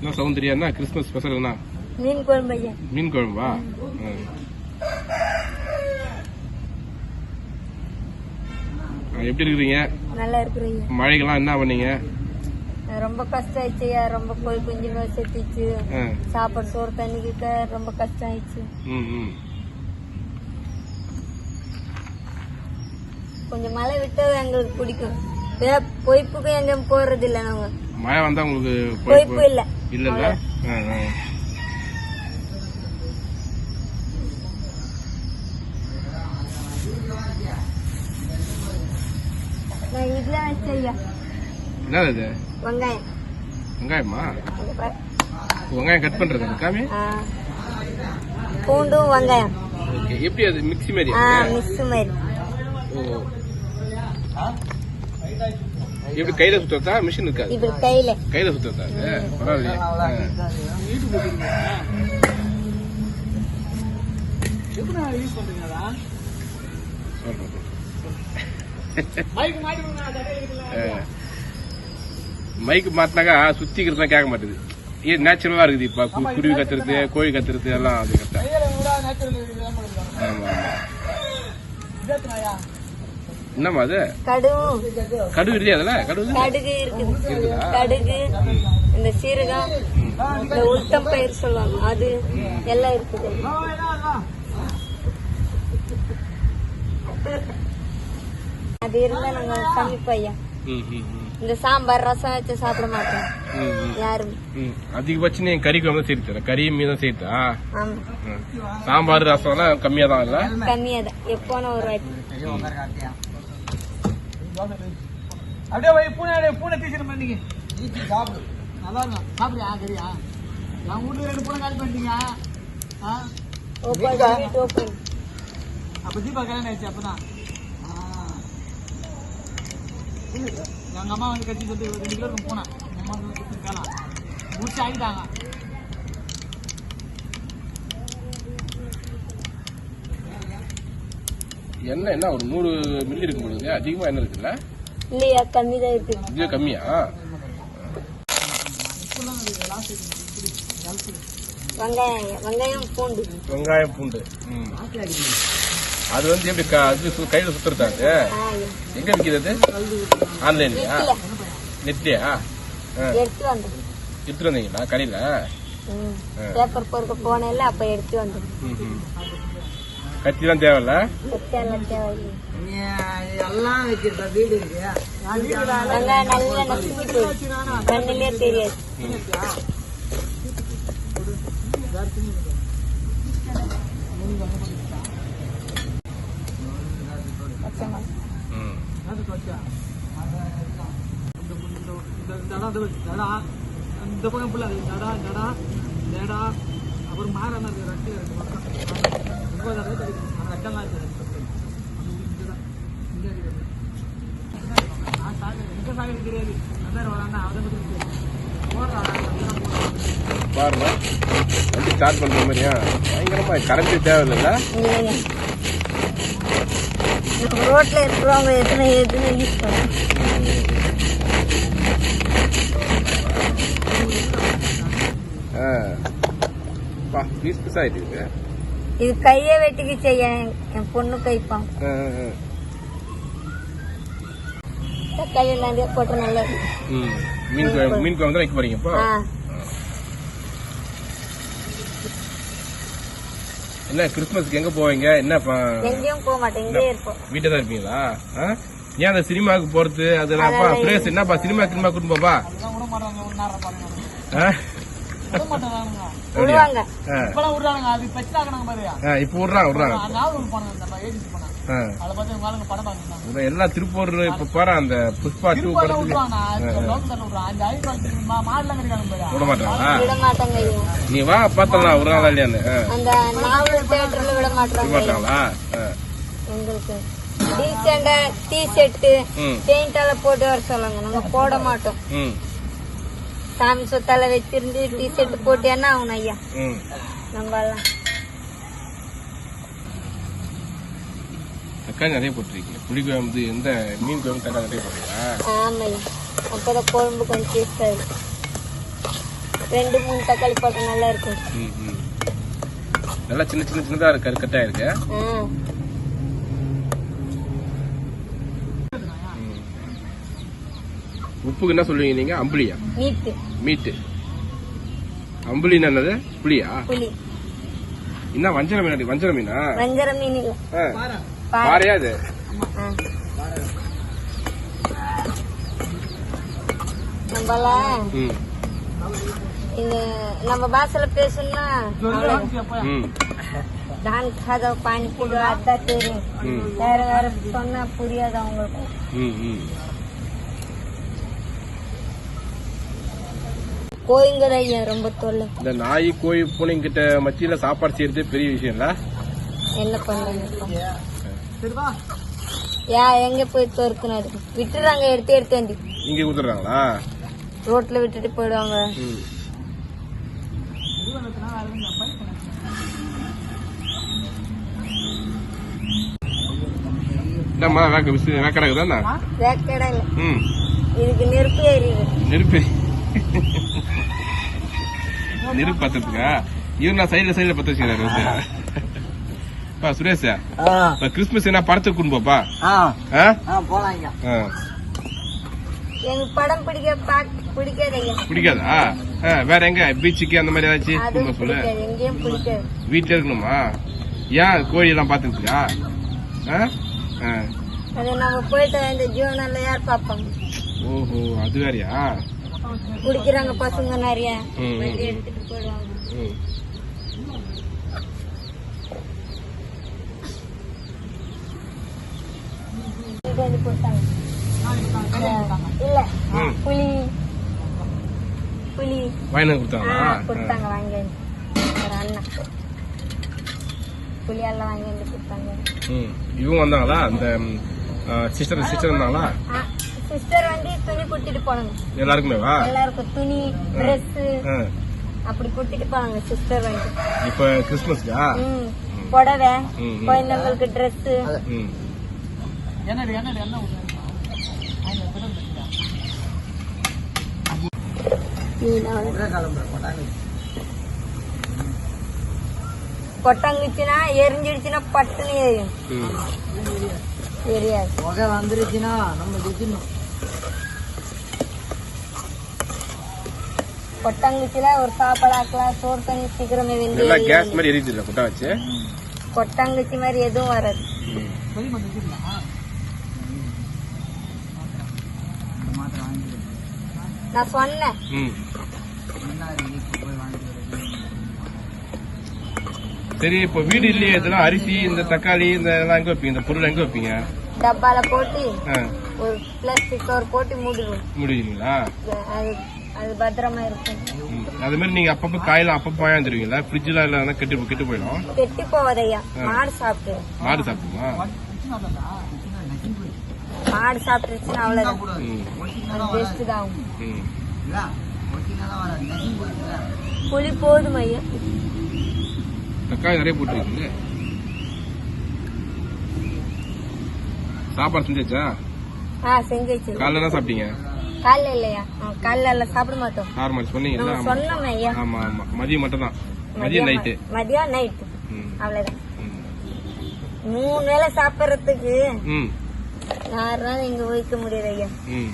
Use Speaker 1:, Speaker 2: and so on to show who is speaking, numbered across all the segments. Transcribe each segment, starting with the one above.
Speaker 1: என்ன சௌந்தர்யா என்ன Christmas special என்ன
Speaker 2: மீன் குழம்பு ஐயா.
Speaker 1: மீன் குழம்பா? எப்படி இருக்கிறீங்க?
Speaker 2: நல்லா இருக்கிறோம் ஐயா.
Speaker 1: மழைக்கெல்லாம் என்ன பண்ணீங்க?
Speaker 2: ரொம்ப கஷ்டம் ஆயிடுச்சு ஐயா. ரொம்ப போய் கொஞ்சம் நோய் செத்துச்சு. சாப்பாடு சோறு தண்ணிக்கிட்ட ரொம்ப கஷ்டம் ஆயிடுச்சு கொஞ்சம் மழை விட்டா எங்களுக்கு பிடிக்கும். பொய்ப்புக்கும் எங்கேயும் போறது இல்ல நாங்க.
Speaker 1: மழை வந்தா உங்களுக்கு
Speaker 2: பொய்ப்பு இல்ல.
Speaker 1: இல்ல இல்ல ஆ, ஆ.
Speaker 2: நான் இதுல வச்சேன் ஐயா
Speaker 1: என்னது? இது
Speaker 2: வெங்காயம்?
Speaker 1: வெங்காயமா. வெங்காயம் கட் பண்றது காமி?
Speaker 2: ஆ. பூண்டும் வெங்காயம்.
Speaker 1: எப்படி அது? மிக்ஸி மாதிரி
Speaker 2: ஆ மிக்ஸ் மாதிரி.
Speaker 1: ஓ. எப்படி கையில சுத்தறதா? மிஷின் இருக்காது
Speaker 2: இப்படி கையில.
Speaker 1: கையில சுத்தறதா பரவாயில்லையே. சொல்றேன். மைக்கு மாட்டினாக்கா சுத்திக்கிறது தான் கேட்க மாட்டேது இது நேச்சுரலா இருக்குது இப்ப குருவி கத்துறது கோழி கத்துறது எல்லாம் அது கரெக்டா ஆமா என்னம்மா அது கடுகு இல்லையா அதுல கடுகு
Speaker 2: கடுகு இருக்குது கடுகு இந்த சீரகம் இந்த உளுத்தம் பயிர் சொல்லுவாங்க அது எல்லாம் இருக்குது அது இருந்தா நாங்க
Speaker 1: ம்.
Speaker 2: இந்த சாம்பார் ரசம் வச்சு சாப்பிட மாட்டோம். யாரும்.
Speaker 1: அதிகபட்சம் நீ கறி குழம்பு செய்து கறி மீன் தான்
Speaker 2: ஆமா.
Speaker 1: சாம்பார் ரசம் எல்லாம் கம்மியா தான் இல்ல?
Speaker 2: கம்மியா தான் எப்போன ஒரு வாட்டி.
Speaker 3: அப்படியே போய் பூனை அப்படியே பூனை டீச்சர் பண்ணீங்க சாப்பிடு. நல்லா இருக்கும். சாப்பிடுயா சரியா? என் வீட்டுல ரெண்டு பூனை காலி பண்ணிட்டீங்க. அப்ப தீபா கல்யாணம் ஆயிடுச்சு அப்பதான் ஆ. எங்க அம்மா வந்து கட்சி சொல்லிட்டு ரெண்டு கிலோ இருக்கும் பூனை எங்க அம்மா வந்து கொடுத்து கேலாம் முடிச்சு ஆகிட்டாங்க
Speaker 1: என்ன என்ன ஒரு நூறு மில்லி இருக்கும் பொழுது அதிகமா என்ன இருக்குல்ல?
Speaker 2: இல்லையா கம்மி தான் இருக்குது
Speaker 1: இதுவே கம்மியா
Speaker 2: வெங்காயம். வெங்காயம் பூண்டு.
Speaker 1: வெங்காயம் பூண்டு. ம். அது வந்து எப்படி அது கையில சுத்துறதா அது. எங்க விக்கிறது ஆன்லைன்லயா? நெட்லயா? எடுத்துட்டு வந்தீங்களா? கடையில.
Speaker 2: பேப்பர் பொறுக்க போனேன்ல அப்ப எடுத்து
Speaker 1: ம். கத்திலாம் தேவையில்ல?
Speaker 2: தேவை தேவையில்லை.
Speaker 3: எல்லாம் வீடு
Speaker 2: நல்லா தெரியாது.
Speaker 1: ம்.
Speaker 3: இந்த பக்கம் புள்ள தடா தடா தேடா அப்புறம் மாறாம இருக்கு ரெட்டு ரெண்டு ரொம்ப ரெட்டெல்லாம் இருக்கு இதுதான். தெரியாது அதான் வராண்டா அதை பத்தி போடுறா
Speaker 1: பாருங்க வண்டி ஸ்டார்ட் பண்ற மாதிரியா பயங்கரமா கரண்ட் தேவையில்ல
Speaker 2: ரோட்ல இருக்கிறவங்க எத்தனை எதுன்னு யூஸ் பண்ணுவோம்
Speaker 1: பீஸ் பீஸ் ஆயிட்டு இருக்கு.
Speaker 2: இது கையை வெட்டிக்கு செய்ய என் பொண்ணு கைப்பான் எல்லாம் போட்டு நல்லா.
Speaker 1: மீன் மீன் குழம்பு தான் வைக்க போறீங்க இப்போ
Speaker 2: ஆ
Speaker 1: என்ன கிறிஸ்மஸ்க்கு எங்க போவீங்க? என்ன
Speaker 2: எங்கேயும் போக மாட்டேன் இங்கே இருப்போம்.
Speaker 1: வீட்டை தான் இருப்பீங்களா? ஆ? ஏன் அந்த சினிமாவுக்கு போறது? அதெல்லாம் அப்பா பிரேஸ் என்னப்பா சினிமா சினிமா கூட்டு போப்பா
Speaker 3: அது
Speaker 1: இப்போ விடுறாங்க விடுறாங்க.
Speaker 3: அதை பார்த்து இவங்க ஆளுங்க படம் பார்க்கணும்?
Speaker 1: இதான் எல்லாம் திருப்பூர் இப்ப பாரு அந்த புஷ்பா டூ படத்துக்கு. விட
Speaker 2: மாட்டாங்க
Speaker 1: நீ வா பார்த்தலாம் ஒரு நாள் இல்லையான்னு.
Speaker 2: விட
Speaker 1: மாட்டாங்களா
Speaker 2: டீசெண்டா டீ ஷர்ட்டு போட்டு வர சொல்லுங்க. நம்ம போட மாட்டோம். சாமி சொத்தால வச்சிருந்து டீ ஷர்ட் போட்டு என்ன ஆகணும் ஐயா
Speaker 1: ம்
Speaker 2: நம்ம எல்லாம்
Speaker 1: தக்காளி நிறைய போட்டிருக்கீங்க. புளி குழம்பு எந்த மீன் குழம்பு தக்காளி நிறைய போட்டீங்களா
Speaker 2: அப்பதான் குழம்பு கொஞ்சம் இருக்கும் ரெண்டு மூணு தக்காளி போட்டு நல்லா இருக்கும்.
Speaker 1: நல்லா சின்ன சின்ன சின்னதா இருக்கு கருக்கட்டா இருக்கு. உப்புக்கு என்ன சொல்லுவீங்க நீங்க? அம்புலியா?
Speaker 2: மீட்டு.
Speaker 1: மீட்டு. அம்புலின்னா என்னது? புளியா?
Speaker 2: புளி.
Speaker 1: என்ன வஞ்சர மீன்? வஞ்சர மீனா?
Speaker 2: வஞ்சர மீன்.
Speaker 1: பாறையா அது
Speaker 2: இந்த நம்ம பாஷையில பேசணும்னா தான் கதை பானி புது அதான் தெரியும். வேற வேற சொன்னா புரியாது அவங்களுக்கு கோயிங்கத ஐயா ரொம்ப தொல்லை.
Speaker 1: இந்த நாய் கோழி பூனைங்கிட்ட மத்தியில சாப்பாடு செய்யறதே பெரிய விஷயம் இல்ல
Speaker 2: என்ன பண்றாங்க
Speaker 3: சரிவா
Speaker 2: யா எங்க போய் தோற்கணும் விட்டுறாங்க எடுத்து எடுத்து வந்து
Speaker 1: இங்க கொடுத்துறாங்களா
Speaker 2: ரோட்ல விட்டுட்டு போயிடுவாங்க.
Speaker 1: ம். என்னம்மா வேக்க விசி
Speaker 2: வேக்கடா
Speaker 1: ம்.
Speaker 2: இதுக்கு நெருப்பு எரியுது
Speaker 1: நெருப்பு. நெருப்பு பத்துறதுக்கா? இவன் நான் சைடுல சைடுல பத்த வச்சுக்கிறாரு பா சுரேஷ். இப்ப கிறிஸ்துமஸ் என்ன படத்துக்கு கொண்டு போப்பா? ஆ?
Speaker 3: போலாம்
Speaker 1: ஆ.
Speaker 2: எனக்கு படம் பிடிக்க பாக்க பிடிக்காது
Speaker 1: ஆ, வேற எங்க? பீச்சுக்கு அந்த மாதிரி ஏதாச்சும் சொல்லு.
Speaker 2: பிடிக்காது எங்கேயும் பிடிக்காது.
Speaker 1: வீட்டுல இருக்கணுமா? ஏன் கோழி எல்லாம் பாத்துருக்கியா
Speaker 2: அது நம்ம போயிட்டு இந்த ஜீவனால யார் பார்ப்பாங்க?
Speaker 1: ஓஹோ அது வேறயா?
Speaker 2: குடிக்கிறாங்க பசங்க நிறைய. எடுத்துட்டு போயிடுவாங்க. வந்து கொடுத்தாங்க. இல்ல. புளி.
Speaker 1: வந்து
Speaker 2: ஆ,
Speaker 1: கொடுத்தாங்களா
Speaker 2: கொடுத்தாங்க வாங்கி. ஒரு எல்லாம் வாங்கி வந்து கொடுத்தாங்க.
Speaker 1: ம். இவங்க வந்தாங்களா? அந்த சிஸ்டர் சிஸ்டர் வந்தாங்களா?
Speaker 2: சிஸ்டர் வந்து துணி கொடுத்துட்டு போனாங்க.
Speaker 1: எல்லாருக்குமே வா
Speaker 2: எல்லாருக்கும் துணி ட்ரெஸ். அப்படி கொடுத்துட்டு போனாங்க சிஸ்டர் வந்து.
Speaker 1: இப்ப கிறிஸ்துமஸ்க்கா
Speaker 2: புடவை. குழந்தைங்களுக்கு ட்ரெஸ்
Speaker 3: என்னடி என்னடி என்ன
Speaker 2: கொட்டாங்குச்சுன்னா எரிஞ்சிடுச்சுன்னா பட்டுன்னு எரியும். தெரியாது
Speaker 3: புகை வந்துருச்சுன்னா நம்ம திக்கணும்
Speaker 2: கொட்டாங்குச்சில ஒரு சாப்பாடு ஆக்கலாம் சோறு தண்ணி சீக்கிரமே வெந்து
Speaker 1: கேஸ் மாதிரி எரியுது இல்ல குட்டா வச்சு
Speaker 2: கொட்டாங்குச்சி மாதிரி எதுவும் வராது. நான் சொன்னேன்.
Speaker 1: சரி இப்போ வீடு இல்லையே இதெல்லாம் அரிசி இந்த தக்காளி இந்த இதெல்லாம் எங்க வைப்பீங்க? இந்த பொருள் எங்க வைப்பீங்க?
Speaker 2: டப்பால போட்டு ஒரு பிளாஸ்டிக் கவர் போட்டு மூடிடுவோம்
Speaker 1: முடியுங்களா
Speaker 2: அது பத்திரமா இருக்கும்.
Speaker 1: அது மாதிரி நீங்க அப்பப்ப காயெல்லாம் அப்பப்ப வாங்கிருவீங்களா ஃப்ரிட்ஜ்ல இல்ல கெட்டு கெட்டு போயிடும்.
Speaker 2: கெட்டி போவதையா மாடு சாப்பிட்டு
Speaker 1: மாடு சாப்பிடுமா?
Speaker 2: மாடு சாப்பிட்டுருச்சுன்னா அது பெஸ்ட் தான் ஆகும். புளி போதும் ஐயா.
Speaker 1: தக்காளி நிறைய போட்டுருக்கீங்க சாப்பாடு செஞ்சாச்சா?
Speaker 2: ஆ
Speaker 1: காலைல என்ன சாப்பிட்டீங்க?
Speaker 2: காலைல இல்லையா? காலைல எல்லாம் சாப்பிட மாட்டோம்.
Speaker 1: நார்மல்
Speaker 2: சொன்னோமே ஐயா.
Speaker 1: ஆமா ஆமா. மதியம் மட்டும் தான் மதியம் நைட்டு
Speaker 2: மதியம் நைட்டு அவ்வளவுதான்.
Speaker 1: ம்.
Speaker 2: மூணு வேளை சாப்பிடறதுக்கு
Speaker 1: ம்
Speaker 2: ஆறு நாள் இங்க வைக்க முடியாது ஐயா
Speaker 1: ம்.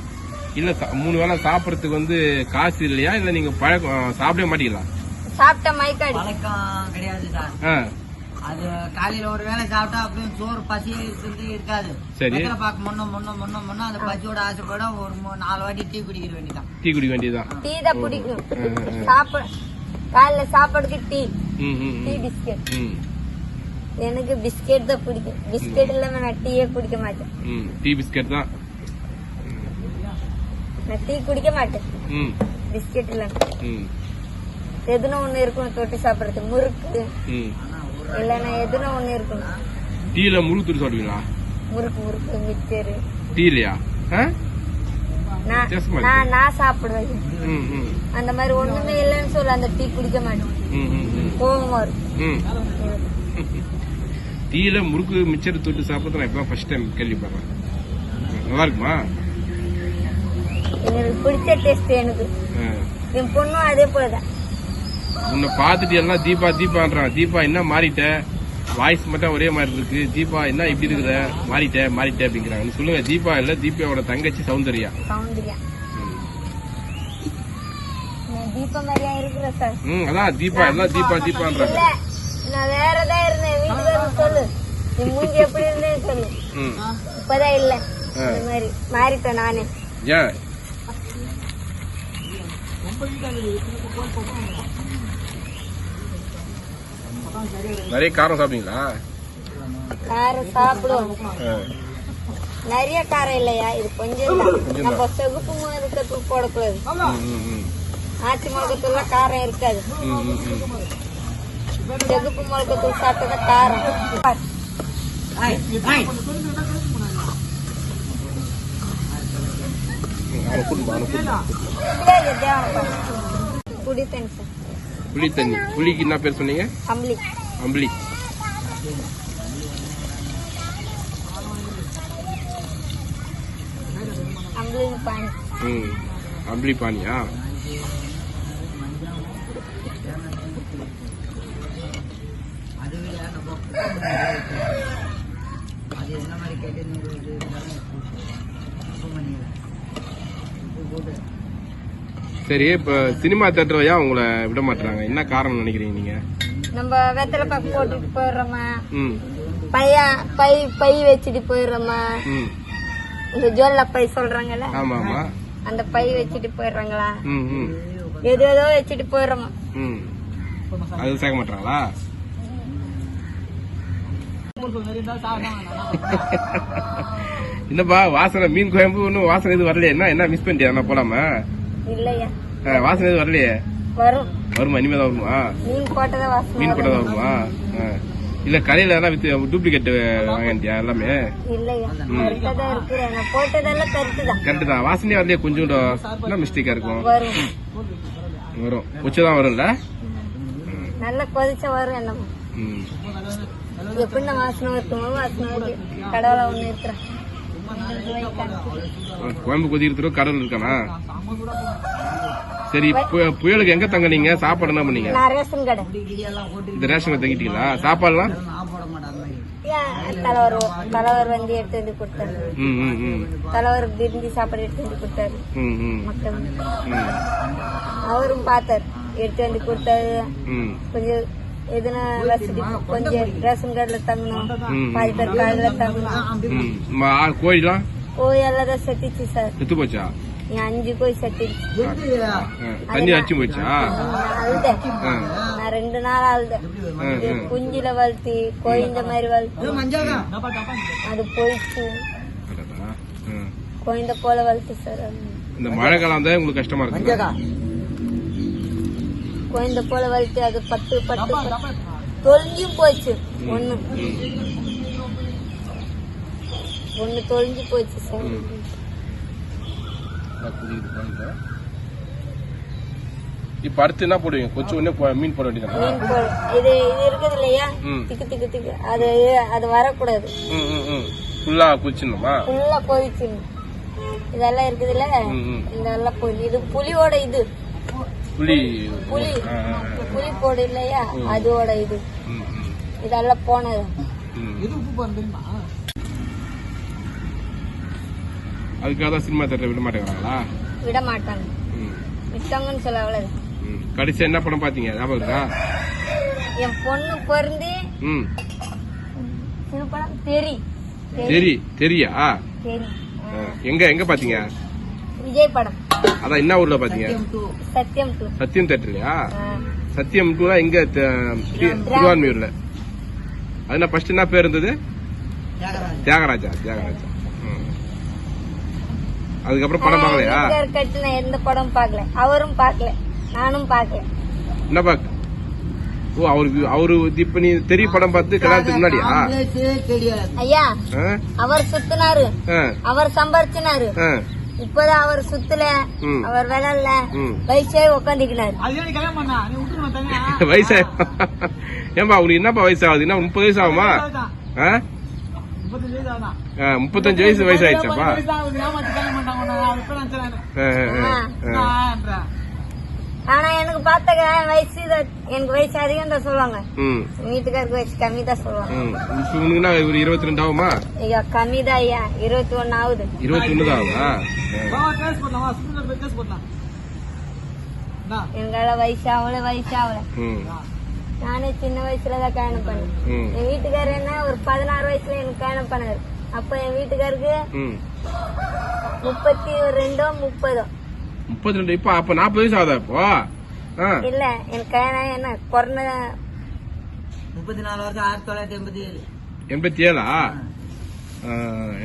Speaker 1: இல்ல மூணு வேளை சாப்பிடறதுக்கு வந்து காசு இல்லையா? இல்ல நீங்க பழக்கம் சாப்பிடவே மாட்டீங்களா?
Speaker 2: சாப்பிட்ட மயக்காடி
Speaker 4: பழக்கம் கிடையாது சார்.
Speaker 1: ஆ.
Speaker 4: அது காலையில ஒரு வேளை சாப்பிட்டா அப்படியே சோறு பசி இருக்கிறது இருக்காது.
Speaker 1: சரி.
Speaker 4: வெத்தலை பாக்கு முன்ன முன்ன முன்ன முன்ன அந்த பசியோட ஆசைப்பட ஒரு மூணு நாலு வாட்டி டீ குடிக்கிற வேண்டியதான்
Speaker 1: டீ குடிக்க வேண்டியதுதான்.
Speaker 2: டீ தான் பிடிக்கும். சாப்பிட காலைல சாப்பாடுக்கு டீ.
Speaker 1: ம் ம்
Speaker 2: டீ
Speaker 1: ம்.
Speaker 2: பிஸ்கெட்.
Speaker 1: ம்.
Speaker 2: எனக்கு பிஸ்கெட் தான் பிடிக்கும். பிஸ்கெட் இல்லாம நான் டீயே குடிக்க மாட்டேன்.
Speaker 1: டீ பிஸ்கட் தான்.
Speaker 2: நான் டீ குடிக்க மாட்டேன். பிஸ்கெட் இல்லாம எதுனா ஒண்ணு இருக்கணும் தொட்டு சாப்பிடுறது. முறுக்கு.
Speaker 1: ம்.
Speaker 2: இல்லைன்னா எதுனா ஒண்ணு இருக்கணும்.
Speaker 1: டீல முழு துணி சாப்பிடுவீங்களா?
Speaker 2: முறுக்கு முறுக்கு மிச்சரு.
Speaker 1: டீ இல்லையா ஆ?
Speaker 2: நான். நான் சாப்பிடுவேன். அந்த மாதிரி ஒண்ணுமே இல்லைன்னு சொல்ல அந்த டீ குடிக்க மாட்டேன்.
Speaker 1: ம் ம் ம்.
Speaker 2: கோவமா இருக்கும்.
Speaker 1: டீல முறுக்கு மிச்சர் தொட்டு சாப்பிட்றது நான் இப்பதான் ஃபர்ஸ்ட் டைம் கேள்விப்படுறேன். நல்லா இருக்குமா?
Speaker 2: எனக்கு பிடிச்ச டேஸ்ட் எனக்கு. என் பொண்ணும் அதே போலதான்.
Speaker 1: உன்னை பார்த்துட்டு எல்லாம் தீபா தீபான்றான் தீபா என்ன மாறிட்ட? வாய்ஸ் மட்டும் ஒரே மாதிரி இருக்கு. தீபா என்ன இப்படி இருக்கிற? மாறிட்ட மாறிட்ட அப்படிங்கிறாங்க. சொல்லுங்க தீபா இல்ல தீபாவோட தங்கச்சி சௌந்தர்யா.
Speaker 2: சௌந்தர்யா. தீபா மாதிரியா இருக்கிற சார்.
Speaker 1: ம் அதான் தீபா எல்லாம் தீபா தீபான்றாங்க.
Speaker 2: நான் வேறதான் இருந்தேன். வீட்டுக்கு சொல்லு. நீ மூஞ்சி எப்படி இருந்தேன்னு சொல்லு.
Speaker 1: ம்.
Speaker 2: இப்பதான் இல்ல.
Speaker 1: ஆ.
Speaker 2: இந்த மாதிரி மாறிட்டேன் நானே.
Speaker 1: ஏன்? நிறைய காரம் சாப்பிட்டீங்களா
Speaker 2: காரம் சாப்பிடுவோம். நிறைய காரம் இல்லையா? இது கொஞ்சம் தான். நம்ம செகுப்பு மிளகத்தூள் போடக்கூடாது.
Speaker 1: ம், ம், ம்.
Speaker 2: ஆச்சி மிளகத்தூள்ல காரம் இருக்காது.
Speaker 1: வா.
Speaker 2: இல்ல, இது தேவனப்பா. குடி தண்ணி சார்
Speaker 1: புளி தண்ணி புளிக்கு என்ன பேர் சொன்னீங்க?
Speaker 2: அம்பளி
Speaker 1: அம்பளி
Speaker 2: அம்பளின்னு பானி
Speaker 1: ம். அம்பளி பானியா
Speaker 4: அது இல்ல, நம்ம அது என்ன மாதிரி கேட்டு நீங்க இது இருந்தாலும் உப்பு பண்ணிடுறேன். உப்பு போட்டு
Speaker 1: சரி இப்ப சினிமா தேட்டர் ஏன் உங்களை விட மாட்டாங்க என்ன காரணம் நினைக்கிறீங்க நீங்க?
Speaker 2: நம்ம வெத்தலை பாக்கு போட்டுட்டு போயிடுறோமா? பைய பை பை வச்சுட்டு போயிடுறோமா?
Speaker 1: ம்.
Speaker 2: இந்த ஜுவல்ல பை சொல்றாங்கல்ல? அந்த பை வச்சுட்டு போயிடுறாங்களா? எது ஏதோ வச்சுட்டு போயிடுறோமா?
Speaker 1: அது சேர்க்க மாட்டாங்களா என்னப்பா வாசனை மீன் குழம்பு ஒன்றும் வாசனை எதுவும் வரலையே? என்ன என்ன மிஸ் பண்ணிட்டியா? நான் போலாமா?
Speaker 2: இல்லையா.
Speaker 1: ஆ, வாசனை எதுவும் வரலையே?
Speaker 2: வரும்.
Speaker 1: வருமா? இனிமே தான் வருமா?
Speaker 2: மீன் போட்டதை வாசனை
Speaker 1: மீன் போட்டதா
Speaker 2: வரும்.
Speaker 1: இல்ல கடையில எல்லாம் வித்து டூப்ளிகேட் வாங்கிட்டியா எல்லாமே?
Speaker 2: இல்லையா. கரெக்டா தான்
Speaker 1: வாசனையே வரலையே கொஞ்சோண்டு. என்ன மிஸ்டேக்கா இருக்கும்?
Speaker 2: வரும்.
Speaker 1: உச்சதான் வரும்ல?
Speaker 2: நல்லா கொதிச்சா வரும் என்னமோ.
Speaker 1: ம்.
Speaker 2: எப்படி வாசனை இருக்குமோ வாசனை கடவுள ஒண்ணு இருக்கிறேன்
Speaker 1: குழம்பு கொதிக்கிறதுக்கு கடல் இருக்கானா? சரி புயலுக்கு எங்க தங்குனீங்க சாப்பாடு என்ன பண்ணீங்க?
Speaker 2: ரேஷன்
Speaker 1: இந்த ரேஷன்ல தங்கிட்டீங்களா? சாப்பாடுலாம்?
Speaker 2: தலைவர் தலைவர் வந்து எடுத்து வந்து கொடுத்தாரு. தலைவர் விரும்பி சாப்பாடு எடுத்து வந்து கொடுத்தாரு. மக்கள் அவரும் பார்த்தாரு. எடுத்து வந்து கொடுத்தாரு. கொஞ்சம் எதுனா வசதி கொஞ்சம் ரேஷன் கார்டுல தங்கணும். பாதி பேர் கார்டுல தங்கணும்.
Speaker 1: ம் மா- ஆ, கோழிலாம்?
Speaker 2: கோய் எல்லாம் செத்துச்சு சார்.
Speaker 1: செத்து போச்சா?
Speaker 2: அஞ்சு கோய் செத்துச்சு.
Speaker 1: தண்ணி அடிச்சு போச்சா?
Speaker 2: நான் ரெண்டு நாள் அழுதேன். குஞ்சில வளர்த்தி கோய் இந்த மாதிரி வளர்த்தி. அது போயிடுச்சு. குழந்த போல வளர்த்து சார்.
Speaker 1: இந்த மழை காலம் தான் உங்களுக்கு கஷ்டமா இருக்கு
Speaker 2: குழந்த போல வளர்த்து அது பட்டு பட்டு தொலைஞ்சும் போச்சு. ஒண்ணு. ஒண்ணு தொலைஞ்சு போச்சு சார்.
Speaker 1: இப்ப அடுத்து என்ன போடுவீங்க? கொஞ்சம் உடனே மீன் போட வேண்டியதானா
Speaker 2: மீன் போடு. இது இது இருக்குது இல்லையா. திக்கு திக்கு திக்கு. அது அது வரக்கூடாது.
Speaker 1: ம் ம் ம். ஃபுல்லா குச்சிடணுமா
Speaker 2: ஃபுல்லா போயிடுச்சு இதெல்லாம் இருக்குதுல்ல?
Speaker 1: ம், ம்.
Speaker 2: இதெல்லாம் போய் இது புலியோட இது.
Speaker 1: புளி ஆ.
Speaker 2: புலி போடு இல்லையா அதோட இது. இதெல்லாம் போனது.
Speaker 1: அதுக்காக தான் சினிமா தேட்டர் விட மாட்டேங்கிறாங்களா?
Speaker 2: விட மாட்டாங்க.
Speaker 1: ம்,
Speaker 2: விட்டாங்கன்னு சொல்ல அவ்வளவு.
Speaker 1: ம். கடைசியா என்ன படம் பாத்தீங்க ஞாபகம் இருக்கா?
Speaker 2: என் பொண்ணு பிறந்து படம் தெரி.
Speaker 1: தெரி தெரியா? எங்க எங்க பாத்தீங்க
Speaker 2: விஜய் படம்.
Speaker 1: அதான் என்ன ஊர்ல பாத்தீங்க?
Speaker 2: சத்தியம் டூ.
Speaker 1: சத்தியம் தேட்டர்லயா? சத்தியம் டூனா தி- திருவான்மியூர்ல? அது என்ன ஃபர்ஸ்ட் என்ன பேர் இருந்தது? தியாகராஜா. தியாகராஜா. அதுக்கப்புறம் படம் பார்க்கலையா?
Speaker 2: கட்டின எந்த படம் பார்க்கல. அவரும் பார்க்கல. நானும் பார்க்கல.
Speaker 1: என்ன பாக் ஓ அவருக்கு அவரு இப்ப நீ தெரிய படம் பார்த்து கல்யாணத்துக்கு முன்னாடியா?
Speaker 2: ஐயா? அவர் சுத்தினாரு. அவர் சம்பாரிச்சினாரு. இப்பதான் அவர் சுத்தல. அவர் விளையாடல
Speaker 1: ம்.
Speaker 2: வயசே உட்காந்துக்கினாரு
Speaker 1: வயசா. ஏன்பா உனக்கு என்னப்பா வயசு ஆகுது என்ன முப்பது வயசு ஆகுமா?
Speaker 3: முப்பத்தஞ்சு வயசு
Speaker 1: வயசு ஆயிடுச்சாப்பா
Speaker 2: ஆனா எனக்கு பார்த்த வயசு எனக்கு வயசு அதிகம் தான் சொல்லுவாங்க.
Speaker 1: ம்.
Speaker 2: வீட்டுக்காருக்கு வயசு கம்மி தான் சொல்லுவாங்க.
Speaker 1: ஒரு இருபத்தி ரெண்டு ஆகுமா
Speaker 2: ஐயா கம்மி தான் ஐயா. இருபத்தி ஒன்னு ஆகுது.
Speaker 1: இருபத்தி ஒண்ணு தான்
Speaker 3: இந்தா.
Speaker 2: எங்களால வயசு ஆகல வயசு ஆகல.
Speaker 1: ம்.
Speaker 2: நானே சின்ன வயசுல தான் கல்யாணம் பண்ணேன்.
Speaker 1: ம்.
Speaker 2: என் வீட்டுக்காரர் என்ன ஒரு பதினாறு வயசுல எனக்கு கல்யாணம் பண்ணாரு. அப்ப என் வீட்டுக்காருக்கு
Speaker 1: ம்.
Speaker 2: முப்பத்தி ரெண்டோ முப்பதோ.
Speaker 1: முப்பத்தி ரெண்டு இப்ப அப்ப நாற்பது வயசு ஆகுதா இப்போ?
Speaker 2: இல்ல எனக்கு என்ன கொரோனா
Speaker 4: முப்பத்தி நாலு வருஷம் ஆயிரத்தி தொள்ளாயிரத்தி எண்பத்தி ஏழு
Speaker 1: எண்பத்தி ஏழா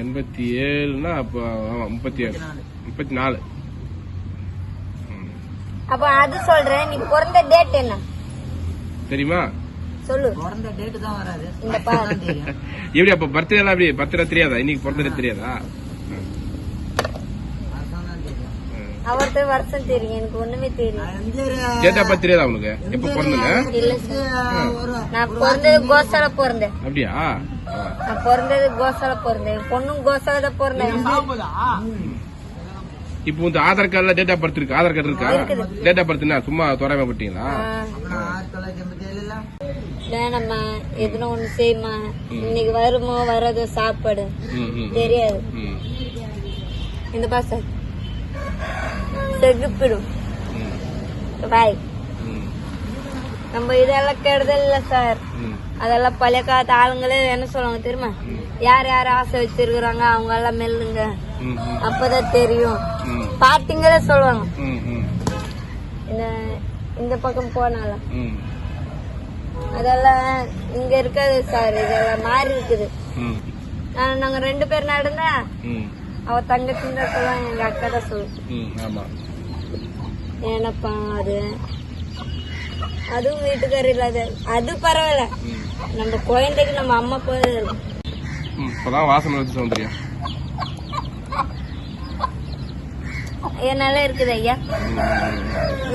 Speaker 1: எண்பத்தி ஏழுனா அப்போ ஆமா முப்பத்தி ஏழு. முப்பத்தி நாலு.
Speaker 2: அப்ப அது சொல்றேன் நீ பிறந்த டேட் என்ன?
Speaker 1: தெரியுமா?
Speaker 2: சொல்லு.
Speaker 4: பிறந்த டேட்டு தான் வராது.
Speaker 2: இந்த பாரு.
Speaker 1: எப்படி அப்ப பர்த்டே எல்லாம் எப்படி? பர்த்டே தெரியாதா? இன்னைக்கு பிறந்ததே தெரியாதா
Speaker 4: வருஷம் தான் தெரியும்
Speaker 2: அவர்கிட்ட வருஷம் தெரியும். எனக்கு ஒண்ணுமே தெரியும்
Speaker 1: பர்த் தெரியாதா உனக்கு எப்ப பிறந்தங்க
Speaker 2: இல்ல சார் நான் பிறந்தது கோசால பிறந்தேன்.
Speaker 1: அப்படியா.
Speaker 2: நான் பிறந்தது கோசால பிறந்தேன். பொண்ணும் கோசால தான் பிறந்தேன்?
Speaker 1: இப்போ இந்த ஆதார் கார்டுல டேட் ஆஃப் பர்த் இருக்கு? ஆதார் கார்டு இருக்கா? டேட் ஆஃப் பர்த் என்ன? சும்மா தோராயமா போட்டீங்களா?
Speaker 2: எதுனா ஒண்ணு செய்யுமா இன்னைக்கு வருமோ வராதோ சாப்பாடு. தெரியாது. இந்த பாச செகுப்பிடும் பாய் நம்ம இதெல்லாம் கெடுதல் இல்ல சார் அதெல்லாம் பழைய காலத்து ஆளுங்களே என்ன சொல்லுவாங்க தெரியுமா? யார் யார் ஆசை வச்சிருக்கிறாங்க அவங்க எல்லாம் மெல்லுங்க. அப்பதான் தெரியும். பாட்டிங்களே சொல்லுவாங்க. இந்த இந்த பக்கம் போனாலும்.
Speaker 1: ம்,
Speaker 2: அதெல்லாம் இங்க இருக்காது சார் இதெல்லாம் மாறி இருக்குது. நாங்க ரெண்டு பேர் நடந்தா அவ தங்கச்சின்னு தான் சொல்லுவாங்க எங்க அக்கா தான் சொல்லுவோம் அது அதுவும் வீட்டுக்காரர் இல்லாத அது பரவாயில்ல. நம்ம குழந்தைக்கு நம்ம அம்மா போய்
Speaker 1: இப்பதான் வாசனை சௌந்தர்யா
Speaker 2: என்னால இருக்குது ஐயா.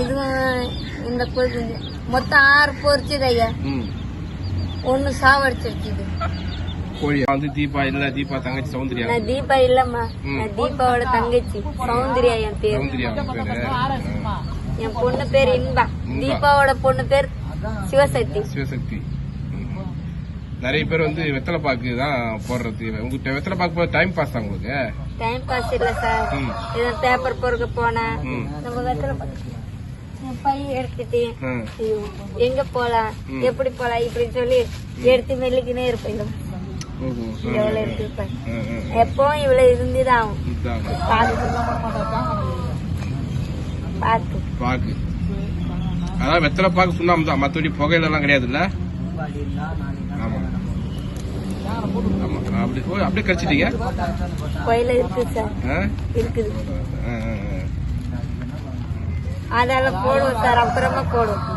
Speaker 2: இதுவும் இந்த கோழி மொத்தம் ஆறு பொரிச்சுது ஐயா. ஒண்ணு சாவடிச்சிருச்சு இது
Speaker 1: கோழி வந்து தீபா இல்ல தீபா தங்கச்சி சௌந்தர்யா.
Speaker 2: நான் தீபா இல்லம்மா. நான் தீபாவோட தங்கச்சி. சௌந்தர்யா என் பேர்.
Speaker 1: சௌந்தர்யா.
Speaker 2: என் பொண்ணு பேர் இன்பா. தீபாவோட பொண்ணு பேர் சிவசக்தி.
Speaker 1: சிவசக்தி. நிறைய பேர் வந்து வெத்தலை பாக்கு தான் போடுறது. உங்களுக்கு வெத்தலை பாக்கு டைம் பாஸ் தான் உங்களுக்கு?
Speaker 2: டைம் பாஸ் இல்ல சார் பேப்பர் பொறுக்க போனேன். நம்ம வெத்தலை பாக்கு. என் பையன் எடுத்துட்டு எங்க போலாம்? எப்படி போலாம்? இப்படி சொல்லி எடுத்து மெல்லிக்கினே இருப்பேன். எவ்வளவு இருக்கு. எப்பவும் இவ்வளவு இருந்துதான் ஆகும் பாக்கு பாக்கு?
Speaker 1: அதான் வெத்தலை பாக்கு சுண்ணாம்பு தான். மத்தபடி புகையில எல்லாம் கிடையாதுல்ல? ஆமா. ஆமா. அப்படி அப்படியே கடிச்சிட்டீங்க?
Speaker 2: கோயில இருக்கு சார்? இருக்குது. அதெல்லாம் போடுவோம் சார். அப்புறமா போடுவோம்.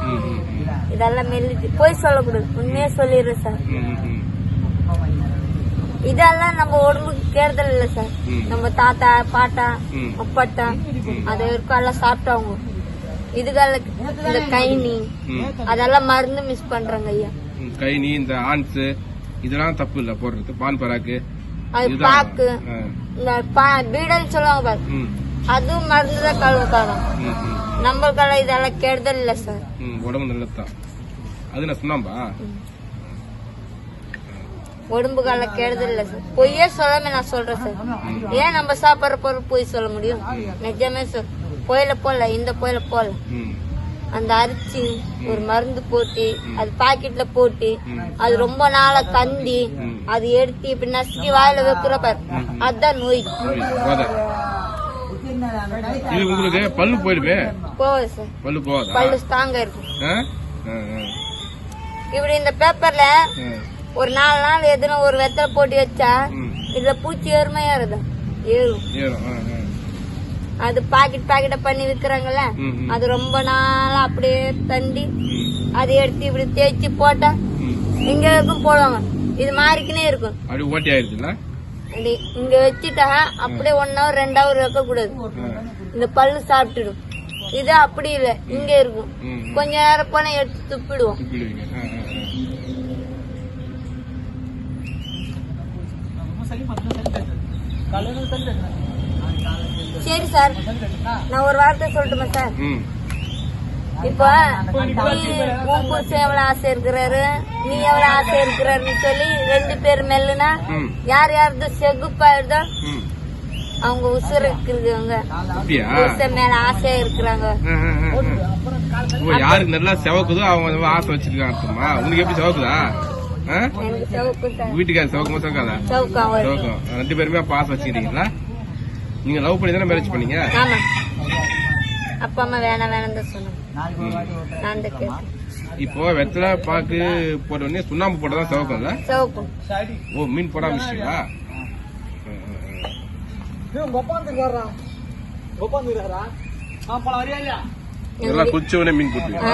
Speaker 2: இதெல்லாம் மெல்லிட்டு போய் சொல்லக்கூடாது. உண்மையா சொல்லிடுறேன் சார். இதெல்லாம் நம்ம உடம்புக்கு கேடுதல் இல்ல சார். நம்ம தாத்தா பாட்டா
Speaker 1: ம்.
Speaker 2: முப்பாட்டா அது வரைக்கும் எல்லாம் சாப்பிட்டவங்க. இதுகால இந்த கைனி. அதெல்லாம் மருந்து மிஸ் பண்றாங்க ஐயா.
Speaker 1: கைனி இந்த ஆன்ஸ் இதெல்லாம் தப்பு இல்ல போடுறது. பான் பராக்கு.
Speaker 2: அது. பாக்கு. இந்த பா- பீடன்னு சொல்லுவாங்க பாரு. அதுவும் மருந்து தான் கழுவுக்காரம். நம்மளுக்கெல்லாம் இதெல்லாம் கெடுதல் இல்ல சார்.
Speaker 1: உடம்பு நல்லதுதான். அது நான் சொன்னாம்பா
Speaker 2: உடம்புக்கெல்லாம் கெடுதல் இல்ல சார். பொய்யே சொல்லாம நான் சொல்றேன் சார். ஏன் நம்ம சாப்பிடுற பொருள் பொய் சொல்ல முடியும்? நிஜமே சொல் கோயில போல இந்த கோயில போல. அந்த அரிசி ஒரு மருந்து போட்டு அது பாக்கெட்ல போட்டு அது ரொம்ப நாளா கந்தி அது எடுத்து இப்படி நசுக்கி வாயில வைக்கிற பாரு. அதுதான் நோய்.
Speaker 1: சரி, இது உங்களுக்கு பல்லு போயிடுமே?
Speaker 2: போகுது சார்.
Speaker 1: பல்லு போகாதா?
Speaker 2: பல்லு ஸ்ட்ராங்கா இருக்கும். இப்படி இந்த பேப்பர்ல. ஒரு நாலு நாள் எதுனா ஒரு வெத்தலை போட்டு வச்சா. இதுல பூச்சி ஏறுமா ஏறுதா. ஏறும். அது பாக்கெட் பாக்கெட்டா பண்ணி விக்கிறாங்கல்ல. அது ரொம்ப நாளா அப்படியே தண்டி அதை எடுத்து இப்படி தேய்ச்சி போட்டா. இங்க வரைக்கும் போடுவாங்க. இது மாறிக்கினே இருக்கும்.
Speaker 1: அப்படி ஓட்டி
Speaker 2: இங்க வச்சுட்டா அப்படியே ஒன் ஹவர் ரெண்டு ஹவர் வைக்க கூடாது இந்த பல்லு சாப்பிட்டுடும். இது அப்படி இல்ல இங்க இருக்கும். கொஞ்ச நேரம் போனா எடுத்து துப்பிடுவோம்
Speaker 1: துப்பிடுவீங்க ஆ, ஆ, ஆ.
Speaker 3: ரொம்ப சளி மட்டும் சளி கட்டுறது காலையில சளி கட்டுறேன்
Speaker 2: சரி சார். நான் ஒரு வார்த்தை சொல்லட்டுமா சார்? இப்போ நீ உன் புருஷன் எவ்வளவு ஆசை இருக்கிறாரு? நீ எவ்வளவு ஆசை இருக்கிறாருன்னு சொல்லி ரெண்டு பேர் மெல்லுனா யார் யாரது செகுப்பாயிடுதோ
Speaker 1: ம்.
Speaker 2: அவங்க உசுர் இருக்கிறவங்க. புருஷன் மேல ஆசையா இருக்கிறாங்க.
Speaker 1: யாருக்கு நல்லா செவக்குதோ அவங்க ஆசை வச்சிருக்காங்க உனக்கு எப்படி செவக்குதா? ஆ?
Speaker 2: எனக்கு செவப்பு சார்
Speaker 1: உங்க வீட்டுக்கார செவக்குமா செவக்காதா
Speaker 2: செவக்கம்
Speaker 1: ரெண்டு பேருமே ஆசை வச்சுக்கிறீங்களா நீங்க லவ் பண்ணி தானே மேரேஜ் பண்ணீங்க?
Speaker 2: ஆமா. அப்பா அம்மா வேணாம் வேணாம் தான் சொன்னாங்க.
Speaker 1: இப்போ வெத்தலை பாக்கு போட்ட உடனே சுண்ணாம்பு போட்டதான் செவக்கும்ல?
Speaker 2: செவக்கும்
Speaker 1: ஓ மீன் போடாம இதெல்லாம் குச்ச உடனே மீன் போட்டுருவீங்க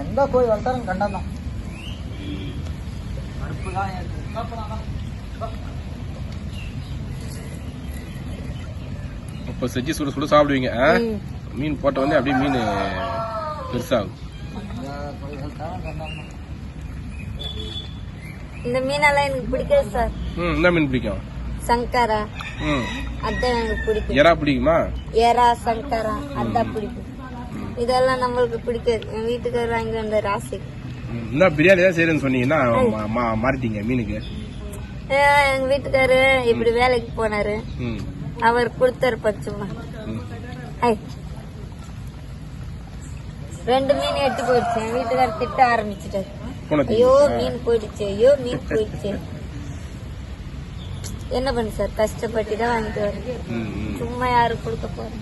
Speaker 4: எந்த கோயில் வளர்த்தாலும் கண்டம் தான்.
Speaker 1: அப்போ செஞ்சு சுட சுட சாப்பிடுவீங்க. மீன் போட்ட உடனே அப்படியே மீன் பெருசாகும்.
Speaker 2: இந்த மீனெல்லாம் எனக்கு பிடிக்காது சார்.
Speaker 1: ம் என்ன மீன் பிடிக்கும்?
Speaker 2: சங்கரா.
Speaker 1: ம்.
Speaker 2: அதான் எனக்கு பிடிக்கும்.
Speaker 1: எறா பிடிக்குமா?
Speaker 2: எறா சங்கரா. அதான் பிடிக்கும். இதெல்லாம் நம்மளுக்கு பிடிக்காது. என் வீட்டுக்காரர் வாங்கி வந்த ராசி.
Speaker 1: என்ன பிரியாணி தான் செய்யறேன்னு சொன்னீங்கன்னா மாறிட்டீங்க மீனுக்கு.
Speaker 2: எங்க வீட்டுக்காரு இப்படி வேலைக்கு போனாரு. அவர் கொடுத்தாரு பச்சுமா ரெண்டு மீன் எட்டு போயிடுச்சு. என் வீட்டுக்காரர் திட்ட ஆரம்பிச்சிட்டாரு. ஐயோ மீன் போயிடுச்சு. ஐயோ மீன் போயிடுச்சு. என்ன பண்ணு சார்? கஷ்டப்பட்டு தான் வாங்கிட்டு வரேன். சும்மா யாரு கொடுக்க போறேன்.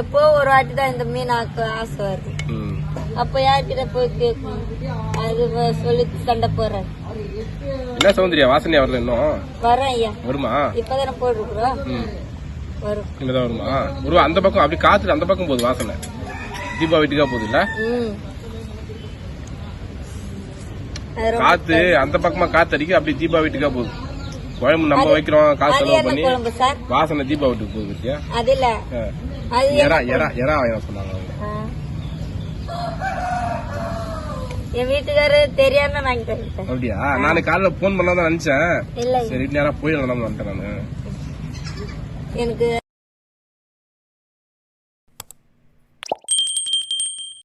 Speaker 2: எப்போ ஒரு வாட்டி தான் இந்த மீன் ஆசை வருது. அப்ப யார்கிட்ட போய் கேட்கணும்? அது சொல்லி சண்டை போடுறேன்
Speaker 1: என்ன சௌந்தர்யா வாசனையா வரல இன்னும்?
Speaker 2: வரேன் ஐயா.
Speaker 1: வருமா?
Speaker 2: இப்பதானே போட்டுருக்குறோம். வரும்.
Speaker 1: இங்கதான் வருமா? ஒரு அந்த பக்கம் அப்படி காத்து அந்த பக்கம் போகுது வாசனை. தீபா வீட்டுக்கா போகுது இல்ல காத்து அந்த பக்கமா காத்து அடிக்க அப்படி தீபா வீட்டுக்கா போகுது. குழம்பு நம்ம வைக்கிறோம் காசு செலவு பண்ணி வாசனை தீபா வீட்டுக்கு போகுது பத்தியா
Speaker 2: அது இல்ல.
Speaker 1: எறா எறா எறா வாங்க சொன்னாங்க.
Speaker 2: என் வீட்டுக்காரு தெரியாம வந்துட்டேன்.
Speaker 1: அப்படியா? நானு காலைல போன் பண்ணலாம் தான் நினைச்சேன். சரி நேரா போயிடலாம் வந்துட்டேன் நானு.
Speaker 2: எனக்கு